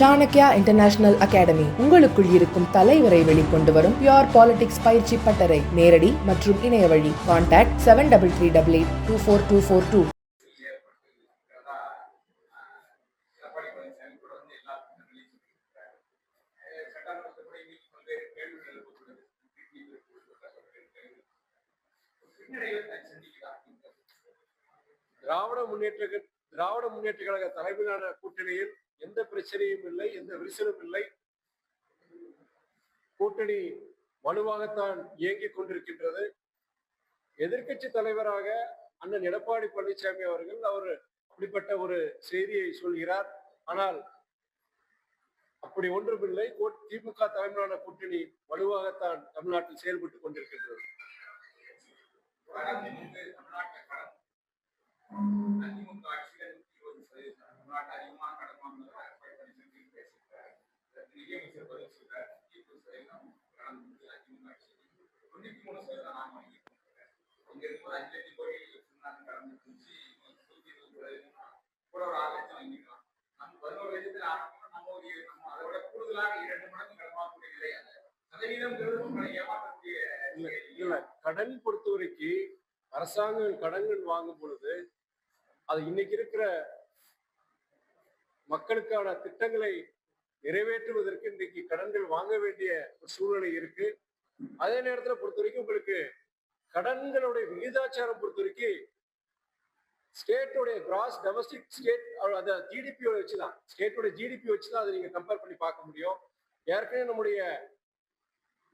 Chanakya international academy உங்களுக்குள் இருக்கும் தலைவரை வெளிக்கொண்டு வரும் பியோர் பாலிடிக்ஸ் பயிற்சி பட்டறை. நேரடி மற்றும் இணைய வழி. Contact seven double three double eight two four two four two Dravida Munnetra Dravida Munnetra Kazhagam தலைமையிலான கூட்டணியில் எந்த பிரச்சனையும் இல்லை எந்த விரிசலும் இல்லை. கூட்டணி வலுவாகத்தான் இயங்கிக் கொண்டிருக்கின்றது. எதிர்க்கட்சி தலைவராக அண்ணன் எடப்பாடி பழனிசாமி அவர்கள் அவர் அப்படிப்பட்ட ஒரு செய்தியை சொல்கிறார். ஆனால் அப்படி ஒன்றுமில்லை. திமுக தலைமையிலான கூட்டணி வலுவாகத்தான் தமிழ்நாட்டில் செயல்பட்டுக் கொண்டிருக்கின்றது. அதிமுக நூத்தி இருபது சதவீதம் தமிழ்நாட்டு அதிகமாக கடன் வாங்குனதா எடப்பாடி பழனிசாமி பேசியிருக்காரு நிதியமைச்சர் பதில் கடன் வந்து தொண்ணூத்தி மூணு சதவீதம் நான் வாங்கியிருக்கேன் இங்க இருக்கும்போது அஞ்சு லட்சம் கோடி சொன்னாங்க கடன் நூத்தி இருபது சதவீதம்னா கூட ஒரு ஆறு லட்சம் வாங்கிக்கலாம் நம்ம பதினோரு லட்சத்துல ஆரம்பிக்கணும் நம்ம ஒரு நம்ம அதை விட கூடுதலாக இரண்டு மடங்கு கடன் நிலை அது சதவீதம்ங்கிறது உங்களை ஏமாற்றக்கூடிய இல்ல கடன் பொறுத்த வரைக்கும் அரசாங்கம் கடன்கள் வாங்கும் பொழுது அது இன்னைக்கு இருக்கிற மக்களுக்கான திட்டங்களை நிறைவேற்றுவதற்கு இன்றைக்கு கடன்கள் வாங்க வேண்டிய ஒரு சூழ்நிலை இருக்கு. அதே நேரத்துல பொறுத்த வரைக்கும் உங்களுக்கு கடன்களுடைய விகிதாச்சாரம் பொறுத்த வரைக்கும் ஸ்டேட்டோடைய கிராஸ் டொமஸ்டிக் ஸ்டேட் அந்த ஜிடிபியோட வச்சுதான். ஸ்டேட்டோட ஜிடிபி வச்சுதான் அதை நீங்க கம்பேர் பண்ணி பார்க்க முடியும். ஏற்கனவே நம்முடைய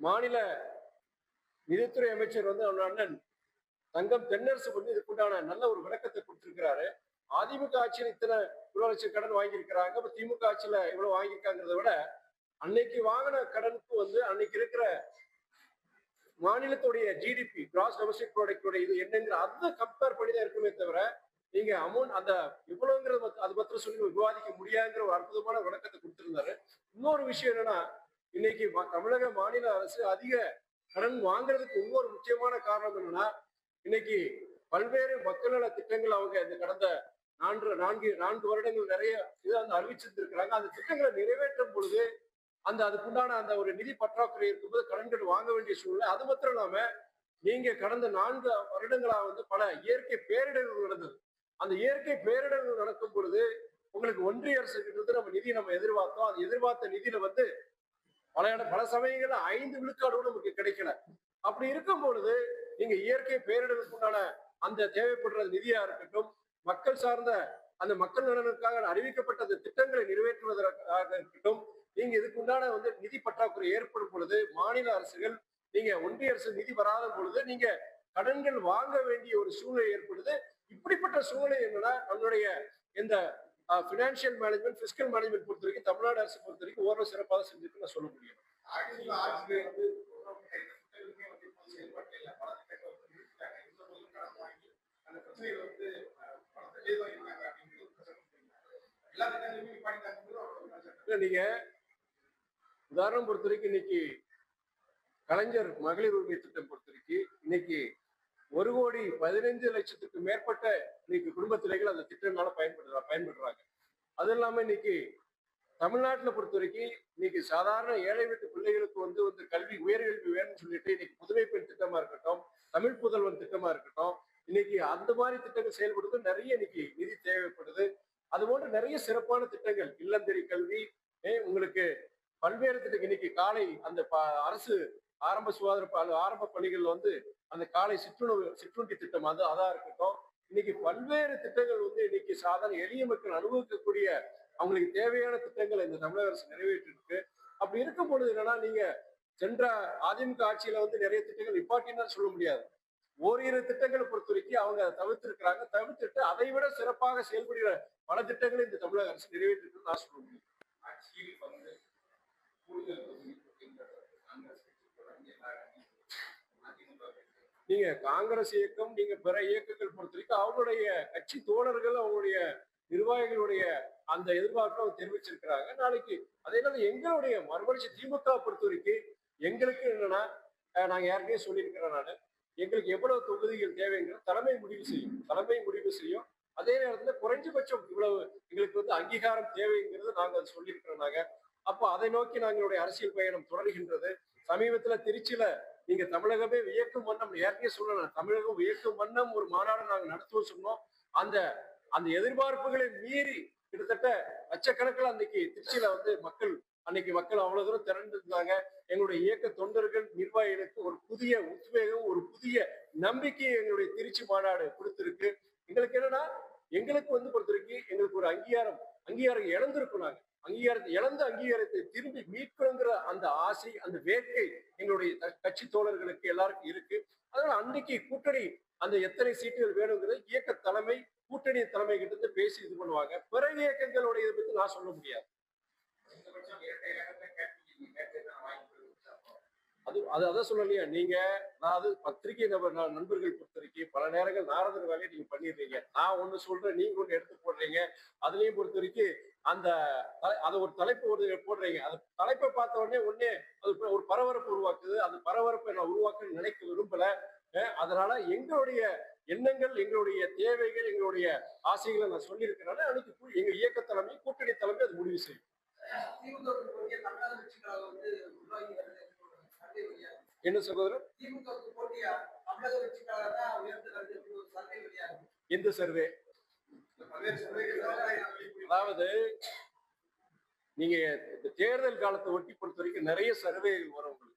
மாநில நிதித்துறை அமைச்சர் வந்து அவன் அண்ணன் தங்கம் தென்னரசு வந்து இதுக்குண்டான நல்ல ஒரு விளக்கத்தை கொடுத்திருக்கிறாரு. அதிமுக ஆட்சியில் இத்தனை இவ்வளவு லட்சம் கடன் வாங்கியிருக்கிறாங்க. இப்ப திமுக ஆட்சியில இவ்வளவு வாங்கியிருக்காங்கிறத விட அன்னைக்கு வாங்கின கடனுக்கு வந்து அன்னைக்கு இருக்கிற மாநிலத்துடைய ஜிடிபி கிராஸ் டொமஸ்டிக் ப்ராடக்டோட இது என்னங்கிற அதை கம்பேர் பண்ணி தான் இருக்குமே தவிர நீங்க அமௌண்ட் அந்த இவ்வளவுங்கிறது அது பத்திரம் சொல்லி விவாதிக்க முடியாதுங்கிற ஒரு அற்புதமான விளக்கத்தை கொடுத்திருந்தாரு. இன்னொரு விஷயம் என்னன்னா இன்னைக்கு தமிழக மாநில அரசு அதிக கடன் வாங்குறதுக்கு ஒவ்வொரு முக்கியமான காரணம் என்னன்னா இன்னைக்கு பல்வேறு மக்கள் நல திட்டங்கள் அவங்க இந்த கடந்த நான்கு நான்கு நான்கு வருடங்கள் நிறைய இது வந்து அறிவிச்சிருந்திருக்கிறாங்க. அந்த திட்டங்களை நிறைவேற்றும் பொழுது அந்த அதுக்குண்டான அந்த ஒரு நிதி பற்றாக்குறை இருக்கும்போது கடன்கள் வாங்க வேண்டிய சூழ்நிலை. அது மாத்திரம் இல்லாம நீங்க கடந்த நான்கு வருடங்களா வந்து பல இயற்கை பேரிடர்கள் நடந்தது. அந்த இயற்கை பேரிடர்கள் நடக்கும் பொழுது உங்களுக்கு ஒன்றிய அரசு கிட்ட இருந்து நம்ம நிதி நம்ம எதிர்பார்த்தோம். அந்த எதிர்பார்த்த நிதியில வந்து பல இட பல சமயங்கள்ல ஐந்து விழுக்காடு கூட நமக்கு கிடைக்கல. அப்படி இருக்கும் பொழுது நீங்க இயற்கை பேரிடருக்கு உண்டான அந்த தேவைப்படுற நிதியா இருக்கட்டும் மக்கள் சார்ந்த அந்த மக்கள் நலனுக்காக அறிவிக்கப்பட்ட அந்த திட்டங்களை நிறைவேற்றுவதற்காக இருக்கட்டும் நீங்க இதுக்கு உண்டான வந்து நிதி பற்றாக்குறை ஏற்படும் பொழுது மாநில அரசுகள் நீங்க ஒன்றிய அரசு நிதி வராத பொழுது நீங்க கடன்கள் வாங்க வேண்டிய ஒரு சூழ்நிலை ஏற்படுது. இப்படிப்பட்ட சூழ்நிலை என்னன்னா நம்மளுடைய இந்த பினான்சியல் மேனேஜ்மெண்ட் பிசிக்கல் மேனேஜ்மெண்ட் பொறுத்த வரைக்கும் தமிழ்நாடு அரசு பொறுத்த வரைக்கும் ஓரளவு சிறப்பாக செஞ்சுட்டு நான் சொல்ல முடியும். இல்ல, நீங்க உதாரணம் பொறுத்த வரைக்கும் இன்னைக்கு கலைஞர் மகளிர் உரிமை திட்டம் பொறுத்த வரைக்கும் இன்னைக்கு ஒரு கோடி பதினைஞ்சு லட்சத்துக்கு மேற்பட்ட இன்னைக்கு குடும்பத்திலைகள் அந்த திட்டங்களால பயன்படுறா பயன்படுறாங்க. அது இல்லாம இன்னைக்கு தமிழ்நாட்டுல பொறுத்த வரைக்கும் இன்னைக்கு சாதாரண ஏழை வீட்டு பிள்ளைகளுக்கு வந்து வந்து கல்வி உயர்கல்வி வேணும்னு சொல்லிட்டு இன்னைக்கு புதுமை பெண் திட்டமா இருக்கட்டும் தமிழ் புதல்வன் திட்டமா இருக்கட்டும் இன்னைக்கு அந்த மாதிரி திட்டங்கள் செயல்படுறது நிறைய இன்னைக்கு நிதி தேவைப்படுது. அது போன்ற நிறைய சிறப்பான திட்டங்கள். இல்லந்தெரி கல்வி ஏ, உங்களுக்கு பல்வேறு திட்டங்கள் இன்னைக்கு காலை அந்த ப- அரசு ஆரம்ப சுகாதார ஆரம்ப பள்ளிகள்ல வந்து அந்த காலை சிற்றுணவு சிற்றுண்டி திட்டம் அது அதா இருக்கட்டும். இன்னைக்கு பல்வேறு திட்டங்கள் வந்து இன்னைக்கு சாதாரண எளிய மக்கள் அனுபவிக்கக்கூடிய அவங்களுக்கு தேவையான திட்டங்களை இந்த தமிழக அரசு நிறைவேற்றிருக்கு. அப்படி இருக்கும் பொழுது என்னன்னா நீங்க சென்ற அதிமுக ஆட்சியில வந்து நிறைய திட்டங்கள் நிப்பாட்டின்னு சொல்ல முடியாது. ஓரிரு திட்டங்களை பொறுத்த வரைக்கும் அவங்க அதை தவிர்த்திருக்கிறாங்க. தவிர்த்துட்டு அதை விட சிறப்பாக செயல்படுகிற பல திட்டங்களை இந்த தமிழக அரசு நிறைவேற்றிருக்கு நான் சொல்ல முடியும். நீங்க காங்கிரஸ் இயக்கம் நீங்க பிற இயக்கங்கள் பொறுத்த வரைக்கும் அவங்களுடைய கட்சி தோழர்கள் அவங்களுடைய நிர்வாகிகளுடைய அந்த எதிர்பார்ப்பை அவங்க தெரிவிச்சிருக்கிறாங்க. நாளைக்கு அதே நேரம் எங்களுடைய மறுமலர்ச்சி திமுக பொறுத்த வரைக்கும் எங்களுக்கு என்னன்னா நாங்க ஏற்கனவே சொல்லியிருக்கிறேன் நான். எங்களுக்கு எவ்வளவு தொகுதிகள் தேவைங்கிற தலைமை முடிவு செய்யும். தலைமை முடிவு செய்யும். அதே நேரத்துல குறைஞ்சபட்சம் இவ்வளவு எங்களுக்கு வந்து அங்கீகாரம் தேவைங்கிறது நாங்கள் அதை சொல்லியிருக்கிறோம் நாங்க அப்போ அதை நோக்கி நாங்களுடைய அரசியல் பயணம் தொடர்கின்றது. சமீபத்துல திருச்சியில நீங்க தமிழகமே வியக்கும் வண்ணம் ஏற்கனவே சொல்லலாம் தமிழகம் வியக்கும் வண்ணம் ஒரு மாநாடு நாங்கள் நடத்துவோம் சொன்னோம். அந்த அந்த எதிர்பார்ப்புகளை மீறி கிட்டத்தட்ட லட்சக்கணக்கில் அன்னைக்கு திருச்சியில வந்து மக்கள் அன்னைக்கு மக்கள் அவ்வளவு தூரம் திரண்டிருந்தாங்க. எங்களுடைய இயக்க தொண்டர்கள் நிர்வாகிகளுக்கு ஒரு புதிய உத்வேகம் ஒரு புதிய நம்பிக்கையை எங்களுடைய திருச்சி மாநாடு கொடுத்திருக்கு. எங்களுக்கு என்னன்னா எங்களுக்கு வந்து பொறுத்தவரைக்கும் எங்களுக்கு ஒரு அங்கீகாரம் அங்கீகாரம் இழந்திருக்கும் நாங்க. அங்கீகாரத்தை இழந்த அங்கீகாரத்தை திரும்பி மீட்கணுங்கிற அந்த ஆசை அந்த வேட்கை எங்களுடைய கட்சி தோழர்களுக்கு எல்லாருக்கும் இருக்கு. அதனால அன்னைக்கு கூட்டணி அந்த எத்தனை சீட்டுகள் வேணுங்கிறது இயக்க தலைமை கூட்டணி தலைமை கிட்ட பேசி இது பண்ணுவாங்க. பிற இயக்கங்களுடைய இதை பத்தி நான் சொல்ல முடியாது. அது அது அதான் சொல்லலையா நீங்க அதாவது பத்திரிகை நபர் நண்பர்கள் பொறுத்த வரைக்கும் பல நேரங்கள் நாரதர் வேலையை நீங்க பண்ணிடுறீங்க. நான் ஒண்ணு சொல்றேன் நீங்க ஒண்ணு எடுத்து போடுறீங்க. அதுலயும் பொறுத்த வரைக்கும் அந்த அதை ஒரு தலைப்பு ஒரு போடுறீங்க. அந்த தலைப்பை பார்த்த உடனே உடனே அது ஒரு- பரபரப்பு உருவாக்குது. அந்த பரபரப்பை நான் உருவாக்க நினைக்க விரும்பல. அதனால எங்களுடைய எண்ணங்கள் எங்களுடைய தேவைகள் எங்களுடைய ஆசைகளை நான் சொல்லியிருக்கிறனால அன்னைக்கு எங்க இயக்க தலைமை கூட்டணி தலைமை அது முடிவு செய்யும் திமுக போட்டியா தமிழக கட்சிக்காக வந்து உருவாகி வருது சர்வே வெளியா என்ன சகோதரர் திமுக போட்டியா தமிழக கட்சிக்காக தான் உயர்ந்த கருத்து ஒரு சர்வே வெளியா இருக்கு எந்த சர்வே? அதாவது நீங்க இந்த தேர்தல் காலத்தை ஒட்டி பொறுத்த வரைக்கும் நிறைய சர்வேகள் வரும் உங்களுக்கு.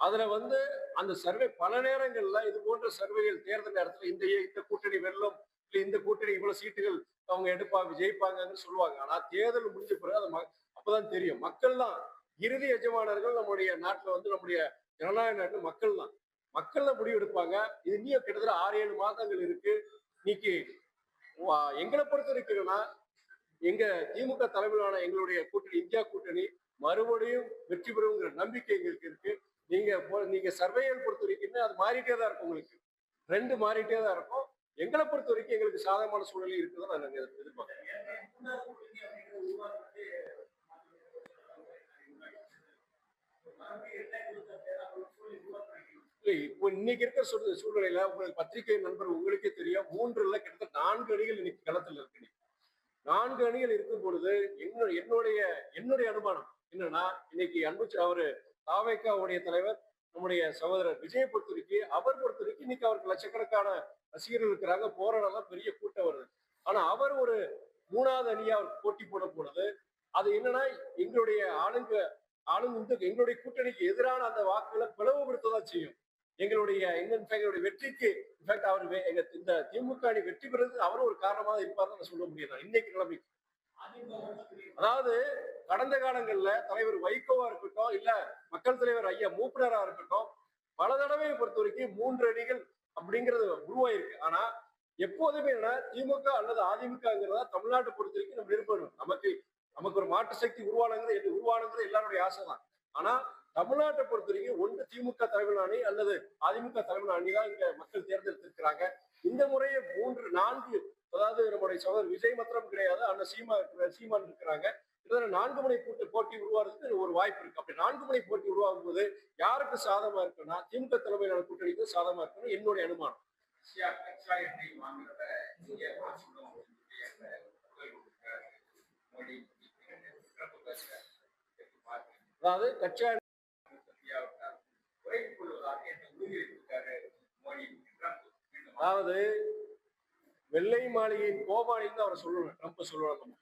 அதுல வந்து அந்த சர்வே பல நேரங்கள்ல இது போன்ற சர்வேகள் தேர்தல் நேரத்துல இந்த இந்த கூட்டணி வெல்லும் இல்ல இந்த கூட்டணி இவ்வளவு சீட்டுகள் அவங்க எடுப்பாங்க ஜெயிப்பாங்கன்னு சொல்லுவாங்க. ஆனா தேர்தல் முடிஞ்ச பிறகு அது அப்பதான் தெரியும். மக்கள் தான் இறுதி எஜமானர்கள் நம்முடைய நாட்டுல வந்து நம்முடைய ஜனநாயக மக்கள் தான் மக்கள் தான் முடிவு எடுப்பாங்க இது இன்னும் கிட்டத்தட்ட ஆறு ஏழு மாதங்கள் இருக்கு. இன்னைக்கு வா- எங்களை பொறுத்த வரைக்கும்னா எங்க திமுக தலைமையிலான எங்களுடைய கூட்டணி இந்தியா கூட்டணி மறுபடியும் வெற்றி பெறுங்கிற நம்பிக்கை எங்களுக்கு இருக்கு. நீங்க போ- நீங்க சர்வேயல் பொறுத்த வரைக்குமே அது மாறிட்டே தான் இருக்கும் உங்களுக்கு. ரெண்டு மாறிட்டே தான் இருக்கும். எங்களை பொறுத்த வரைக்கும் எங்களுக்கு சாதகமான சூழல் இருக்குதான் நாங்கள் நாங்க இப்போ இன்னைக்கு இருக்கிற சூழ் சூழ்நிலையில உங்களுக்கு பத்திரிகை நண்பர் உங்களுக்கே தெரியும். மூன்றுல கிட்டத்தட்ட நான்கு அணிகள் இன்னைக்கு களத்துல இருக்கு நான்கு அணிகள் இருக்கும் பொழுது என்ன என்னுடைய என்னுடைய அனுமானம் என்னன்னா இன்னைக்கு அன்பு அவரு தாவேக்காவுடைய தலைவர் நம்முடைய சகோதரர் விஜய் பொறுத்தவரைக்கு அவர் பொறுத்தவரைக்கும் இன்னைக்கு அவருக்கு லட்சக்கணக்கான ரசிகர்கள் இருக்கிறாங்க. போராடலாம் பெரிய கூட்டம் வருது. ஆனா அவர் ஒரு மூணாவது அணியா அவருக்கு போட்டி போட போனது. அது என்னன்னா எங்களுடைய ஆளுங்க ஆளுங்க இந்த எங்களுடைய கூட்டணிக்கு எதிரான அந்த வாக்குகளை பிளவுபடுத்ததான் செய்யும். எங்களுடைய இன்ஃபேக்ட் எங்களுடைய வெற்றிக்கு இன்ஃபேக்ட் அவர் எங்க இந்த திமுக அணி வெற்றி பெறுறதுக்கு அவரும் ஒரு காரணமாக இருப்பார்னு நான் சொல்ல முடியாது. இன்னைக்கு நிலைமைக்கு. அதாவது கடந்த காலங்கள்ல தலைவர் வைகோவா இருக்கட்டும் இல்ல மக்கள் தலைவர் ஐயா மூப்பினரா இருக்கட்டும் பல தடவை பொறுத்த வரைக்கும் மூன்று அணிகள் அப்படிங்கிறது உருவாயிருக்கு. ஆனா எப்போதுமே என்ன திமுக அல்லது அதிமுகங்கிறதா தமிழ்நாட்டை பொறுத்த வரைக்கும் நம்ம நிரூபணும் நமக்கு நமக்கு ஒரு மாற்று சக்தி உருவானுங்கிறது உருவானுங்கிறது எல்லாருடைய ஆசை தான் ஆனா தமிழ்நாட்டை பொறுத்த வரைக்கும் ஒன்று திமுக தலைமையிலான அணி அல்லது அதிமுக தலைமையிலான அணி தான் இங்க மக்கள் தேர்ந்தெடுத்திருக்கிறாங்க. இந்த முறையே மூன்று நான்கு அதாவது நம்முடைய சகோதரர் விஜய் மாத்திரம் கிடையாது அண்ணன் சீமா சீமான் இருக்கிறாங்க. இதுல நான்கு மணி கூட்டு போட்டி உருவாகிறதுக்கு ஒரு வாய்ப்பு இருக்கு. அப்படி நான்கு மணி போட்டி உருவாகும் போது யாருக்கு சாதமா இருக்குன்னா திமுக தலைமையிலான கூட்டணிக்கு சாதகமா இருக்குன்னு என்னுடைய அனுமானம். அதாவது கச்சா அதாவது வெள்ளை மாளிகையின் கோமாளின்னு அவர் சொல்லணும் ட்ரம்ப் சொல்லணும்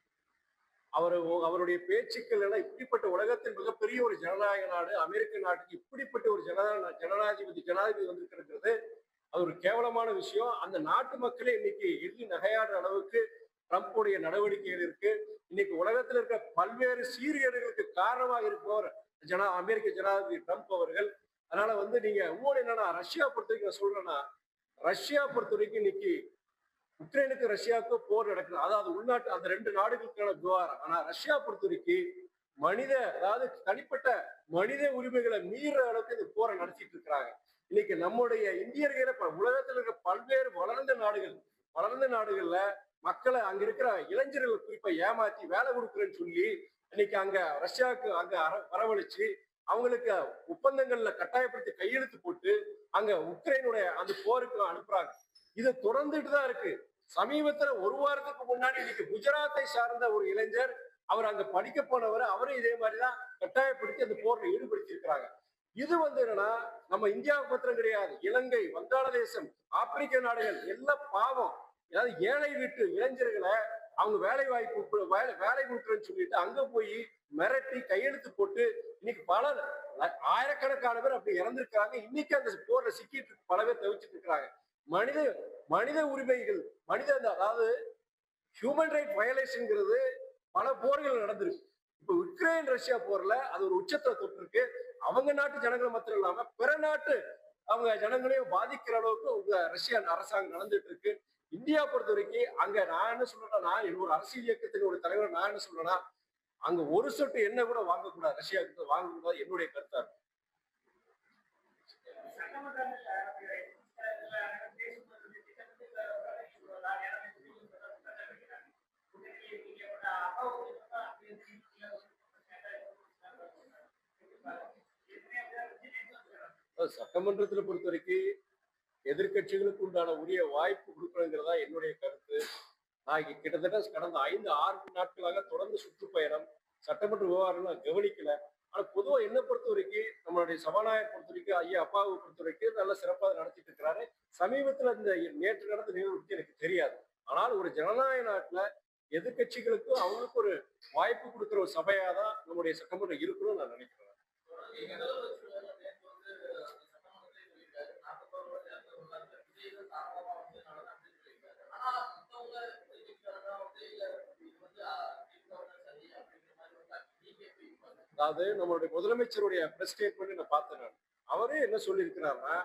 அவர் அவருடைய பேச்சுக்கள் எல்லாம் இப்படிப்பட்ட உலகத்தின் மிகப்பெரிய ஒரு ஜனநாயக நாடு அமெரிக்க நாட்டுக்கு இப்படிப்பட்ட ஒரு ஜன ஜனநாதிபதி ஜனாதிபதி வந்திருக்கிறது. அது ஒரு கேவலமான விஷயம். அந்த நாட்டு மக்களே இன்னைக்கு எள்ளி நகையாடுற அளவுக்கு ட்ரம்ப்புடைய நடவடிக்கைகள் இருக்கு. இன்னைக்கு உலகத்தில் இருக்க பல்வேறு சீர்கேடுகளுக்கு காரணமாக இருப்பவர் ஜனா அமெரிக்க ஜனாதிபதி ட்ரம்ப் அவர்கள். அதனால வந்து நீங்க இன்னொன்று என்னன்னா ரஷ்யா பொறுத்த வரைக்கும் நான் சொல்றேன்னா ரஷ்யா பொறுத்த வரைக்கும் இன்னைக்கு உக்ரைனுக்கு ரஷ்யாவுக்கும் போர் நடக்குது. அதாவது உள்நாட்டு அந்த ரெண்டு நாடுகளுக்கான விவகாரம். ஆனா ரஷ்யா பொறுத்த வரைக்கும் மனித அதாவது தனிப்பட்ட மனித உரிமைகளை மீற அளவுக்கு இந்த போரை நடத்திட்டு இருக்கிறாங்க. இன்னைக்கு நம்முடைய இந்தியர்களே உலகத்தில் இருக்கிற பல்வேறு வளர்ந்த நாடுகள் வளர்ந்த நாடுகள்ல மக்களை அங்க இருக்கிற இளைஞர்கள் குறிப்பா ஏமாத்தி வேலை கொடுக்குறேன்னு சொல்லி இன்னைக்கு அங்க ரஷ்யாவுக்கு அங்க வரவழைச்சு அவங்களுக்கு ஒப்பந்தங்கள்ல கட்டாயப்படுத்தி கையெழுத்து போட்டு அங்க உக்ரைனுடைய அந்த போருக்கு அனுப்புறாங்க. இது தொடர்ந்துட்டு தான் இருக்கு. சமீபத்துல ஒரு வாரத்துக்கு முன்னாடி இன்னைக்கு குஜராத்தை சார்ந்த ஒரு இளைஞர் அவர் அங்க படிக்க போனவர் அவரும் இதே மாதிரிதான் கட்டாயப்படுத்தி அந்த போர்ல ஈடுபடுத்தியிருக்கிறாங்க. இது வந்து என்னன்னா நம்ம இந்தியாவுக்கு மாத்திரம் கிடையாது. இலங்கை வங்காளதேசம் ஆப்பிரிக்க நாடுகள் எல்லாம் பாவம். ஏதாவது ஏழை வீட்டு இளைஞர்களை அவங்க வேலை வாய்ப்பு வேலை வேலை கொடுக்குறேன்னு சொல்லிட்டு அங்க போய் மிரட்டி கையெழுத்து போட்டு இன்னைக்கு பல ஆயிரக்கணக்கான பேர் அப்படி இறந்திருக்காங்க இன்னைக்கு அந்த போர்ல சிக்கிட்டு பல பேர் தவிச்சிட்டு இருக்கிறாங்க. மனித மனித உரிமைகள் மனித அதாவது ஹியூமன் ரைட் வயலேஷன்ங்கிறது பல போர்கள் நடந்திருக்கு. இப்ப உக்ரைன் ரஷ்யா போர்ல அது ஒரு உச்சத்தை தொட்டிருக்கு. அவங்க நாட்டு ஜனங்கள் மாத்திரம் இல்லாம பிற நாட்டு அவங்க ஜனங்களையும் பாதிக்கிற அளவுக்கு உங்க ரஷ்யா அரசாங்கம் நடந்துட்டு இருக்கு. இந்தியா பொறுத்த வரைக்கும் அங்க நான் என்ன சொல்றேன்னா ஒரு அரசியல் இயக்கத்தின் ஒரு தலைவர் நான் என்ன சொல்றேன்னா அங்க ஒரு சொட்டு என்ன கூட வாங்கக்கூடாது. ரஷ்யா கிட்ட வாங்கக்கூடாது. என்னுடைய கருத்தா இருக்கும். சட்டமன்றத்துல பொறுத்த வரைக்கும் எதிர்க்கட்சிகளுக்கு உண்டான உரிய வாய்ப்பு கொடுக்கணுங்கிறதா என்னுடைய கருத்து. நான் இங்க கிட்டத்தட்ட கடந்த ஐந்து ஆறு நாட்களாக தொடர்ந்து சுற்றுப்பயணம் சட்டமன்ற விவகாரம் நான் கவனிக்கல. ஆனா பொதுவா என்ன பொறுத்த வரைக்கும் நம்மளுடைய சபாநாயகர் பொறுத்த வரைக்கும் ஐயா அப்பாவை பொறுத்த வரைக்கும் நல்ல சிறப்பாக நடத்திட்டு இருக்கிறாரு. சமீபத்துல இந்த நேற்று நடந்த நிகழ்வு பற்றி எனக்கு தெரியாது. ஆனால் ஒரு ஜனநாயக நாட்டுல எதிர்க்கட்சிகளுக்கும் அவங்களுக்கு ஒரு வாய்ப்பு கொடுக்குற ஒரு சபையா தான் நம்முடைய சட்டமன்றம் இருக்கணும்னு நான் நினைக்கிறேன். அதாவது நம்மளுடைய முதலமைச்சருடைய பிரஸ் ஸ்டேட்மெண்ட் நான் பார்த்தேன் நான். அவரே என்ன சொல்லியிருக்கிறாருன்னா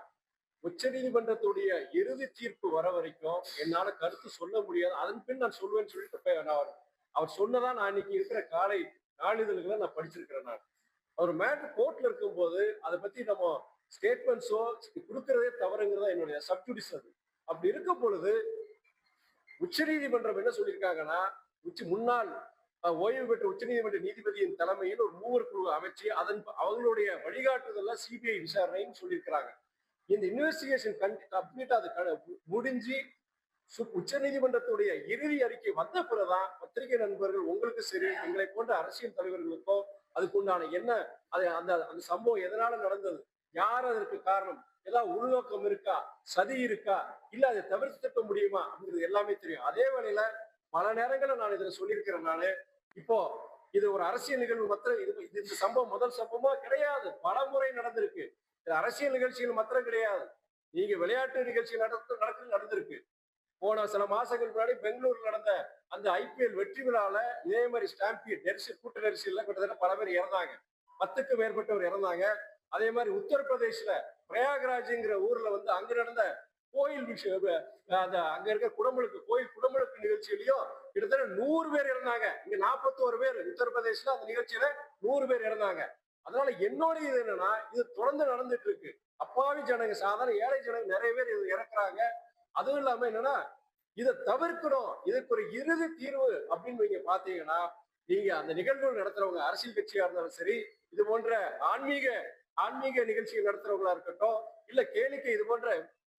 உச்ச நீதிமன்றத்துடைய இறுதி தீர்ப்பு வர வரைக்கும் என்னால கருத்து சொல்ல முடியாது. அதன் பின் நான் சொல்வேன்னு சொல்லிட்டு நான் அவர் அவர் சொன்னதான் நான் இன்னைக்கு இருக்கிற காலை நாளிதழ்களை நான் படிச்சிருக்கிறேன் நான். அவர் மேட்ரு கோர்ட்ல இருக்கும்போது அதை பத்தி நம்ம ஸ்டேட்மெண்ட்ஸோ கொடுக்கறதே தவறுங்கிறதா என்னுடைய சப்ஜுடிஸ் அது. அப்படி இருக்கும் பொழுது உச்சநீதிமன்றம் என்ன சொல்லியிருக்காங்கன்னா உச்சி முன்னாள் ஓய்வு பெற்ற உச்சநீதிமன்ற நீதிபதியின் தலைமையில் ஒரு மூவர் குழு அமைச்சு அதன் அவங்களுடைய வழிகாட்டுதல்ல சிபிஐ விசாரணைன்னு சொல்லியிருக்கிறாங்க. இந்த இன்வெஸ்டிகேஷன் கம்ப்ளீட் அது முடிஞ்சு சு- உச்சநீதிமன்றத்துடைய இறுதி அறிக்கை வந்த பிறகுதான் பத்திரிகை நண்பர்கள் உங்களுக்கு சரி எங்களை போன்ற அரசியல் தலைவர்களுக்கோ அதுக்கு உண்டான என்ன அது அந்த அந்த சம்பவம் எதனால நடந்தது யார் அதற்கு காரணம் ஏதாவது உள்நோக்கம் இருக்கா சதி இருக்கா இல்ல அதை தவிர்த்து முடியுமா அப்படிங்கிறது எல்லாமே தெரியும். அதே வேளையில பல நேரங்களில் நான் இதில் சொல்லியிருக்கிறேன் நான். இப்போ இது ஒரு அரசியல் நிகழ்வு மாத்திரம் இது இது இந்த சம்பவம் முதல் சம்பவமா கிடையாது. பல முறை நடந்திருக்கு. இது அரசியல் நிகழ்ச்சிகள் மாத்திரம் கிடையாது. நீங்க விளையாட்டு நிகழ்ச்சி நடத்த நடக்குது நடந்திருக்கு. போன சில மாசங்களுக்கு முன்னாடி பெங்களூர்ல நடந்த அந்த ஐபிஎல் வெற்றி விழால இதே மாதிரி ஸ்டாம்பியன் நெரிசல் கூட்ட நெரிசல்ல கிட்டத்தட்ட பல பேர் இறந்தாங்க. பத்துக்கு மேற்பட்டவர் இறந்தாங்க. அதே மாதிரி உத்தரப்பிரதேஷ்ல பிரயாக்ராஜ்ங்கிற ஊர்ல வந்து அங்க நடந்த கோயில் விஷயம் அந்த அங்க இருக்க குடமுழுக்கு கோயில் குடமுழுக்கு நிகழ்ச்சியிலையும் கிட்டத்தட்ட நூறு பேர் இறந்தாங்க. இங்க நாற்பத்தோரு பேர் உத்தரப்பிரதேஷ்ல அந்த நிகழ்ச்சியில நூறு பேர் இறந்தாங்க. அதனால என்னோட இது என்னன்னா இது தொடர்ந்து நடந்துட்டு இருக்கு. அப்பாவி ஜனங்க சாதாரண ஏழை ஜனங்க நிறைய பேர் இது இறக்குறாங்க. அதுவும் இல்லாம என்னன்னா இதை தவிர்க்கணும். இதுக்கு ஒரு இறுதி தீர்வு அப்படின்னு நீங்க பாத்தீங்கன்னா நீங்க அந்த நிகழ்வுகள் நடத்துறவங்க அரசியல் கட்சியா இருந்தாலும் சரி இது போன்ற ஆன்மீக ஆன்மீக நிகழ்ச்சிகள் நடத்துறவங்களா இருக்கட்டும் இல்ல கேளிக்கை இது போன்ற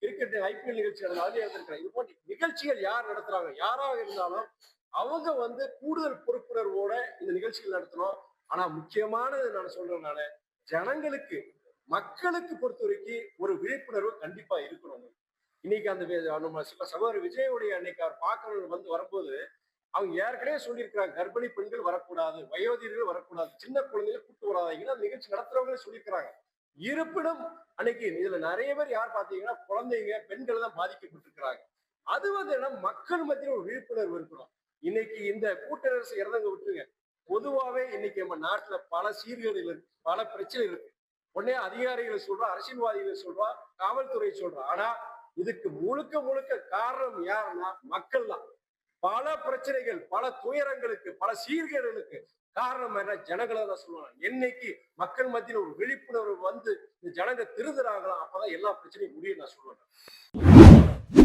கிரிக்கெட் ஐபிஎல் நிகழ்ச்சி அதுல இருந்திருக்கிற இது போன்ற நிகழ்ச்சிகள் யார் நடத்துறாங்க? யாராக இருந்தாலும் அவங்க வந்து கூடுதல் பொறுப்புணர்வோட இந்த நிகழ்ச்சிகள் நடத்தணும். ஆனா முக்கியமானது நான் சொல்றேன் ஜனங்களுக்கு மக்களுக்கு பொறுத்த வரைக்கும் ஒரு விழிப்புணர்வு கண்டிப்பா இருக்கணும். இன்னைக்கு அந்த நம்ம ச- சகோதரர் விஜயுடைய அன்னைக்கு அவர் பார்க்கணும் வந்து வரும்போது அவங்க ஏற்கனவே சொல்லியிருக்கிறாங்க கர்ப்பிணி பெண்கள் வரக்கூடாது வயோதிகர்கள் வரக்கூடாது சின்ன குழந்தைகள் கூட்டு வராதீங்கன்னு அந்த நிகழ்ச்சி நடத்துறவங்களே சொல்லியிருக்கிறாங்க. இருப்பினும் அன்னைக்கு இதுல நிறைய பேர் யார் பாத்தீங்கன்னா குழந்தைங்க பெண்கள் தான் பாதிக்கப்பட்டிருக்கிறாங்க. அது வந்து என்ன மக்கள் மத்தியில் ஒரு விழிப்புணர்வு இருக்கணும். இன்னைக்கு இந்த கூட்டரசு இறந்தவங்க விட்டுருங்க. பொதுவாவே இன்னைக்கு நம்ம நாட்டுல பல சீர்கேடுகள் இருக்கு பல பிரச்சனை இருக்கு. உடனே அதிகாரிகளை சொல்றா அரசியல்வாதிகளை சொல்றா காவல்துறை சொல்றா. ஆனா இதுக்கு முழுக்க முழுக்க காரணம் யாருன்னா மக்கள் தான் பல பிரச்சனைகள் பல துயரங்களுக்கு பல சீர்கேடுகளுக்கு காரணம் என்ன? ஜனங்களை தான் சொல்லுவாங்க. என்னைக்கு மக்கள் மத்தியில் ஒரு விழிப்புணர்வு வந்து இந்த ஜனங்க திருந்துறாங்களோ அப்பதான் எல்லா பிரச்சனையும் முடியும் நான் சொல்லுவேன்.